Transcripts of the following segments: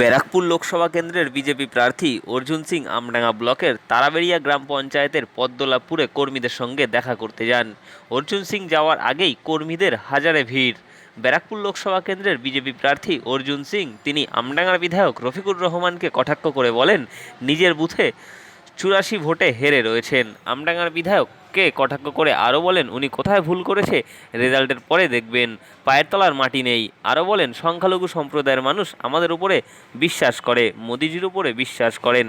ব্যারাকপুর লোকসভা কেন্দ্রের বিজেপি প্রার্থী অর্জুন সিং আমডাঙ্গা ব্লকের তারাবেড়িয়া গ্রাম পঞ্চায়েতের পদ্মলাপুরে কর্মীদের সঙ্গে দেখা করতে যান। অর্জুন সিং যাওয়ার আগেই কর্মীদের হাজারে ভিড়। ব্যারাকপুর লোকসভা কেন্দ্রের বিজেপি প্রার্থী অর্জুন সিং তিনি আমডাঙ্গার বিধায়ক রফিকুর রহমানকে কটাক্ষ করে বলেন, নিজের বুথে চুরাশি ভোটে হেরে রয়েছেন। আমডাঙ্গার বিধায়ককে কটাক্ষ করে আরও বলেন, উনি কোথায় ভুল করেছে? রেজাল্টের পরে দেখবেন, পায়ের তলার মাটি নেই। আরও বলেন, সংখ্যালঘু সম্প্রদায়ের মানুষ আমাদের উপরে বিশ্বাস করে, মোদিজির উপরে বিশ্বাস করেন।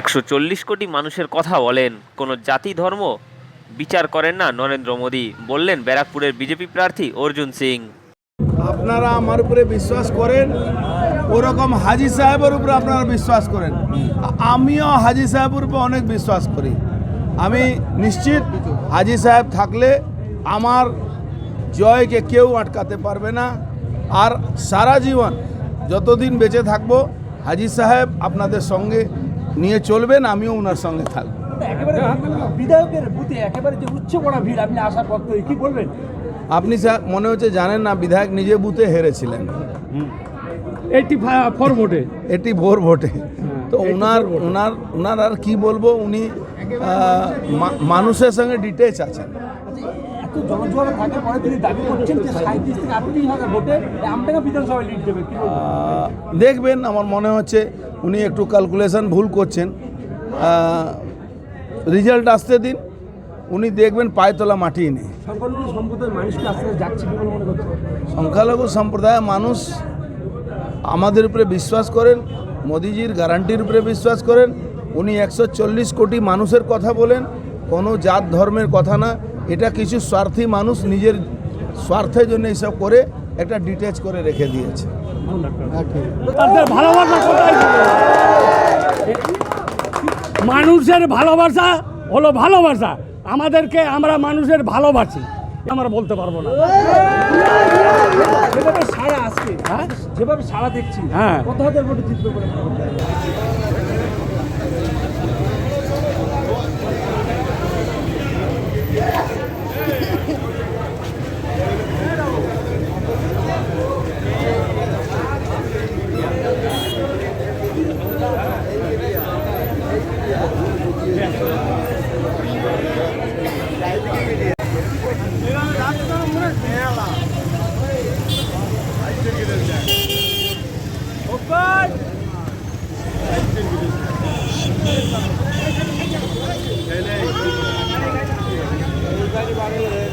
একশো চল্লিশ কোটি মানুষের কথা বলেন, কোনো জাতি, ধর্ম বিচার করেন না নরেন্দ্র মোদী। বললেন ব্যারাকপুরের বিজেপি প্রার্থী অর্জুন সিং। আপনারা আমার উপরে বিশ্বাস করেন, ওরকম হাজি সাহেবের উপরে আপনারা বিশ্বাস করেন। আমিও হাজি সাহেবের উপরে অনেক বিশ্বাস করি। আমি নিশ্চিত হাজি সাহেব থাকলে আমার জয়কে কেউ আটকাতে পারবে না। আর সারা জীবন যতদিন বেঁচে থাকব হাজি সাহেব আপনাদের সঙ্গে নিয়ে চলবেন আমিও ওনার সঙ্গে থাকব। বিধায়কের বুথে একেবারে যে উচ্চ করা ভিড় আপনি আসার পর কি বলবেন? আপনি স্যার মনে হচ্ছে জানেন না বিধায়ক নিজে বুথে হেরেছিলেন। এইটি ফর ভোটে। এটি ভোর ভোটে। তো ওনার ওনার ওনার আর কি বলব উনি মানুষের সঙ্গে ডিটেচ আছেন দেখবেন আমার মনে হচ্ছে উনি একটু ক্যালকুলেশন ভুল করছেন। রেজাল্ট আসতে দিন উনি দেখবেন পায়তলা মাটি নেই। সংখ্যালঘু সম্প্রদায়ের মানুষ আমাদের উপরে বিশ্বাস করেন মোদিজির গ্যারান্টির উপরে বিশ্বাস করেন। উনি একশো চল্লিশ কোটি মানুষের কথা বলেন। কোনো জাত ধর্মের কথা না। এটা কিছু স্বার্থী মানুষ নিজের স্বার্থের জন্য এইসব করে একটা ডিটেচ করে রেখে দিয়েছে। মানুষের ভালোবাসা হলো ভালোবাসা। আমাদেরকে আমরা মানুষের ভালোবাসি। আমরা বলতে পারব না। যেভাবে সারা আসছে হ্যাঁ? যেভাবে সারা দেখছি হ্যাঁ। কত হাজার জিতবে বলে Yeah. Hey, hey.